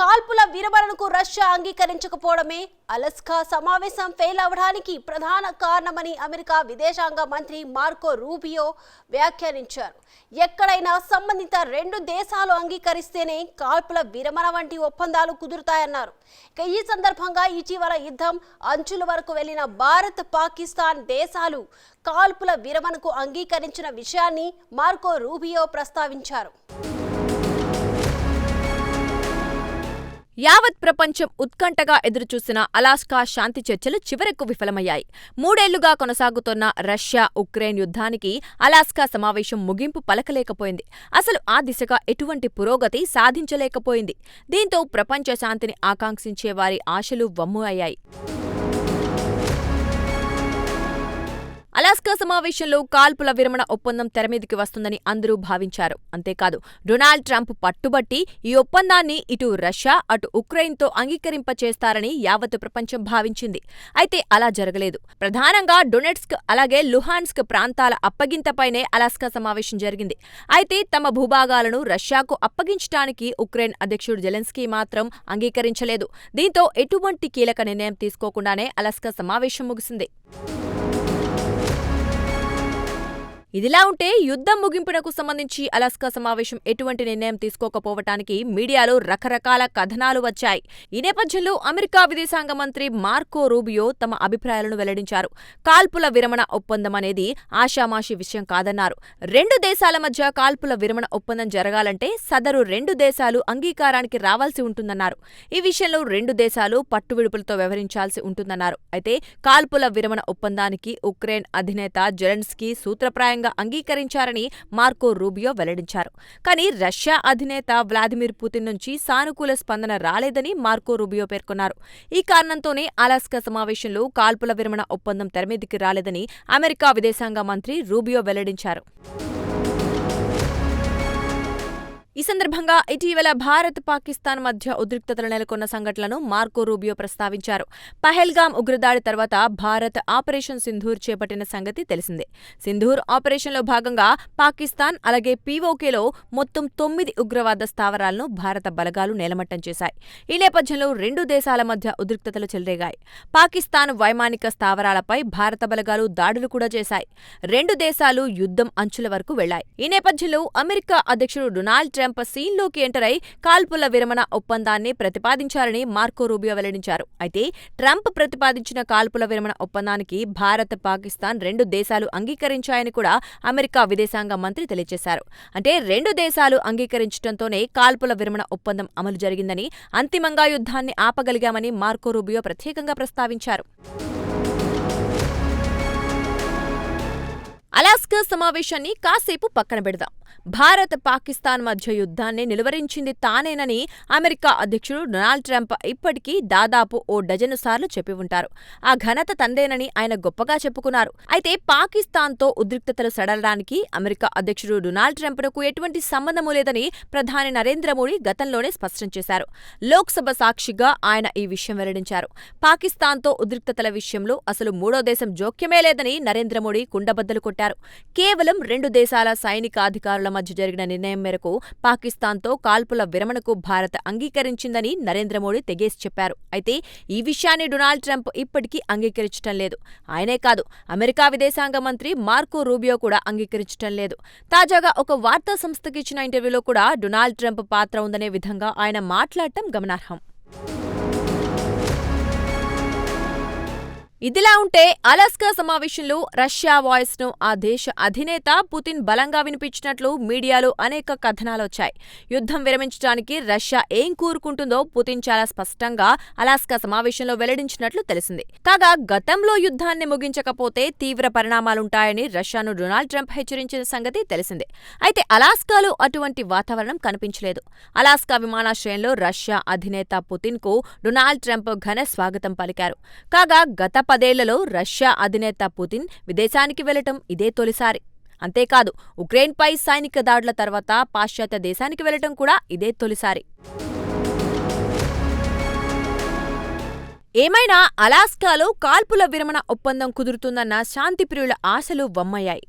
కాల్పుల విరమణకు రష్యా అంగీకరించకపోవడమే అలస్కా సమావేశం ఫెయిల్ అవడానికి ప్రధాన కారణమని అమెరికా విదేశాంగ మంత్రి మార్కో రూబియో వ్యాఖ్యానించారు. ఎక్కడైనా సంబంధిత రెండు దేశాలు అంగీకరిస్తేనే కాల్పుల విరమణ వంటి ఒప్పందాలు కుదురుతాయన్నారు. ఇక ఈ సందర్భంగా ఇటీవల యుద్ధం అంచుల వరకు వెళ్ళిన భారత్ పాకిస్తాన్ దేశాలు కాల్పుల విరమణకు అంగీకరించిన విషయాన్ని మార్కో రూబియో ప్రస్తావించారు. యావత్ ప్రపంచం ఉత్కంఠగా ఎదురుచూసిన అలాస్కా శాంతి చర్చలు చివరకు విఫలమయ్యాయి. మూడేళ్ళుగా కొనసాగుతున్న రష్యా ఉక్రెయిన్ యుద్ధానికి అలాస్కా సమావేశం ముగింపు పలకలేకపోయింది. అసలు ఆ దిశగా ఎటువంటి పురోగతి సాధించలేకపోయింది. దీంతో ప్రపంచ శాంతిని ఆకాంక్షించే వారి ఆశలు వమ్ము అయ్యాయి. అలాస్కా సమావేశంలో కాల్పుల విరమణ ఒప్పందం తెరమీదికి వస్తుందని అందరూ భావించారు. అంతేకాదు డొనాల్డ్ ట్రంప్ పట్టుబట్టి ఈ ఒప్పందాన్ని ఇటు రష్యా అటు ఉక్రెయిన్తో అంగీకరింపచేస్తారని యావత్ ప్రపంచం భావించింది. అయితే అలా జరగలేదు. ప్రధానంగా డొనెట్స్క్ అలాగే లుహాన్స్క్ ప్రాంతాల అప్పగింతపైనే అలాస్కా సమావేశం జరిగింది. అయితే తమ భూభాగాలను రష్యాకు అప్పగించడానికి ఉక్రెయిన్ అధ్యక్షుడు జెలెన్స్కీ మాత్రం అంగీకరించలేదు. దీంతో ఎటువంటి కీలక నిర్ణయం తీసుకోకుండానే అలాస్కా సమావేశం ముగిసింది. ఇదిలా ఉంటే యుద్ధం ముగింపునకు సంబంధించి అలాస్కా సమావేశం ఎటువంటి నిర్ణయం తీసుకోకపోవటానికి మీడియాలో రకరకాల కథనాలు వచ్చాయి. ఈ నేపథ్యంలో అమెరికా విదేశాంగ మంత్రి మార్కో రూబియో తమ అభిప్రాయాలను వెల్లడించారు. కాల్పుల విరమణ ఒప్పందం అనేది ఆషామాషి విషయం కాదన్నారు. రెండు దేశాల మధ్య కాల్పుల విరమణ ఒప్పందం జరగాలంటే సదరు రెండు దేశాలు అంగీకారానికి రావాల్సి ఉంటుందన్నారు. ఈ విషయంలో రెండు దేశాలు పట్టువిడుపులతో వ్యవహరించాల్సి ఉంటుందన్నారు. అయితే కాల్పుల విరమణ ఒప్పందానికి ఉక్రెయిన్ అధినేత జెలెన్స్కీ సూత్రప్రాయంగా అంగీకరించారని మార్కో రూబియో వెల్లడించారు. కానీ రష్యా అధినేత వ్లాదిమిర్ పుతిన్ నుంచి సానుకూల స్పందన రాలేదని మార్కో రూబియో పేర్కొన్నారు. ఈ కారణంతోనే అలాస్కా సమావేశంలో కాల్పుల విరమణ ఒప్పందం తెరమీదికి రాలేదని అమెరికా విదేశాంగ మంత్రి రూబియో వెల్లడించారు. ఈ సందర్భంగా ఇటీవల భారత్ పాకిస్తాన్ మధ్య ఉద్రిక్తతలు నెలకొన్న సంఘటనలను మార్కో రూబియో ప్రస్తావించారు. పహల్గామ్ ఉగ్రదాడి తర్వాత భారత్ ఆపరేషన్ సింధూర్ చేపట్టిన సంగతి తెలిసిందే. సింధూర్ ఆపరేషన్లో భాగంగా పాకిస్తాన్ అలాగే పీఓకేలో మొత్తం తొమ్మిది ఉగ్రవాద స్థావరాలను భారత బలగాలు నేలమట్టం చేశాయి. ఈ నేపథ్యంలో రెండు దేశాల మధ్య ఉద్రిక్తతలు చెలరేగాయి. పాకిస్తాన్ వైమానిక స్థావరాలపై భారత బలగాలు దాడులు కూడా చేశాయి. రెండు దేశాలు యుద్ధం అంచుల వరకు వెళ్ళాయి ఈ నేపథ్యంలో అమెరికా అధ్యక్షుడు డొనాల్డ్ ట్రంప్ సీన్లోకి ఎంటర్ అయి కాల్పుల విరమణ ఒప్పందాన్ని ప్రతిపాదించారని మార్కో రూబియో వెల్లడించారు. అయితే ట్రంప్ ప్రతిపాదించిన కాల్పుల విరమణ ఒప్పందానికి భారత్ పాకిస్తాన్ రెండు దేశాలు అంగీకరించాయని కూడా అమెరికా విదేశాంగ మంత్రి తెలియజేశారు. అంటే రెండు దేశాలు అంగీకరించడంతోనే కాల్పుల విరమణ ఒప్పందం అమలు జరిగిందని అంతిమంగా యుద్ధాన్ని ఆపగలిగామని మార్కో రూబియో ప్రత్యేకంగా ప్రస్తావించారు. అలాస్కా సమావేశాన్ని కాసేపు పక్కన పెడదాం. భారత్ పాకిస్తాన్ మధ్య యుద్ధాన్ని నిలువరించింది తానేనని అమెరికా అధ్యక్షుడు డొనాల్డ్ ట్రంప్ ఇప్పటికీ దాదాపు ఓ డజను సార్లు చెప్పి ఉంటారు. ఆ ఘనత తందేనని ఆయన గొప్పగా చెప్పుకున్నారు. అయితే పాకిస్తాన్తో ఉద్రిక్తతలు సడలడానికి అమెరికా అధ్యక్షుడు డొనాల్డ్ ట్రంప్నకు ఎటువంటి సంబంధము లేదని ప్రధాని నరేంద్ర మోడీ గతంలోనే స్పష్టం చేశారు. లోక్సభ సాక్షిగా ఆయన ఈ విషయం వెల్లడించారు. పాకిస్తాన్తో ఉద్రిక్తతల విషయంలో అసలు మూడో దేశం జోక్యమే లేదని నరేంద్ర మోడీ కుండబద్దలు కొట్టారు. కేవలం రెండు దేశాల సైనికాధికారులు మధ్య జరిగిన నిర్ణయం మేరకు పాకిస్తాన్తో కాల్పుల విరమణకు భారత్ అంగీకరించిందని నరేంద్ర మోడీ తెగేసి చెప్పారు. అయితే ఈ విషయాన్ని డొనాల్డ్ ట్రంప్ ఇప్పటికీ అంగీకరించటం లేదు. ఆయనే కాదు అమెరికా విదేశాంగ మంత్రి మార్కో రూబియో కూడా అంగీకరించటం లేదు. తాజాగా ఒక వార్తా సంస్థకి ఇచ్చిన ఇంటర్వ్యూలో కూడా డొనాల్డ్ ట్రంప్ పాత్ర ఉందనే విధంగా ఆయన మాట్లాడటం గమనార్హం. ఇదిలా ఉంటే అలాస్కా సమావేశంలో రష్యా వాయిస్ను ఆ దేశ అధినేత పుతిన్ బలంగా వినిపించినట్లు మీడియాలో అనేక కథనాలు వచ్చాయి యుద్ధం విరమించడానికి రష్యా ఏం కూరుకుంటుందో పుతిన్ చాలా స్పష్టంగా అలాస్కా సమావేశంలో వెల్లడించినట్లు తెలిసింది. కాగా గతంలో యుద్ధాన్ని ముగించకపోతే తీవ్ర పరిణామాలుంటాయని రష్యాను డొనాల్డ్ ట్రంప్ హెచ్చరించిన సంగతి తెలిసిందే. అయితే అలాస్కాలో అటువంటి వాతావరణం కనిపించలేదు. అలాస్కా విమానాశ్రయంలో రష్యా అధినేత పుతిన్కు డొనాల్డ్ ట్రంప్ ఘన స్వాగతం పలికారు. కాగా గత పదేళ్ళలో రష్యా అధినేత పుతిన్ విదేశానికి వెళ్ళటం ఇదే తొలిసారి. అంతేకాదు ఉక్రెయిన్పై సైనిక దాడుల తర్వాత పాశ్చాత్య దేశానికి వెళ్ళటం కూడా ఇదే తొలిసారి. ఏమైనా అలాస్కాలో కాల్పుల విరమణ ఒప్పందం కుదురుతుందన్న శాంతిప్రియుల ఆశలు వమ్మయ్యాయి.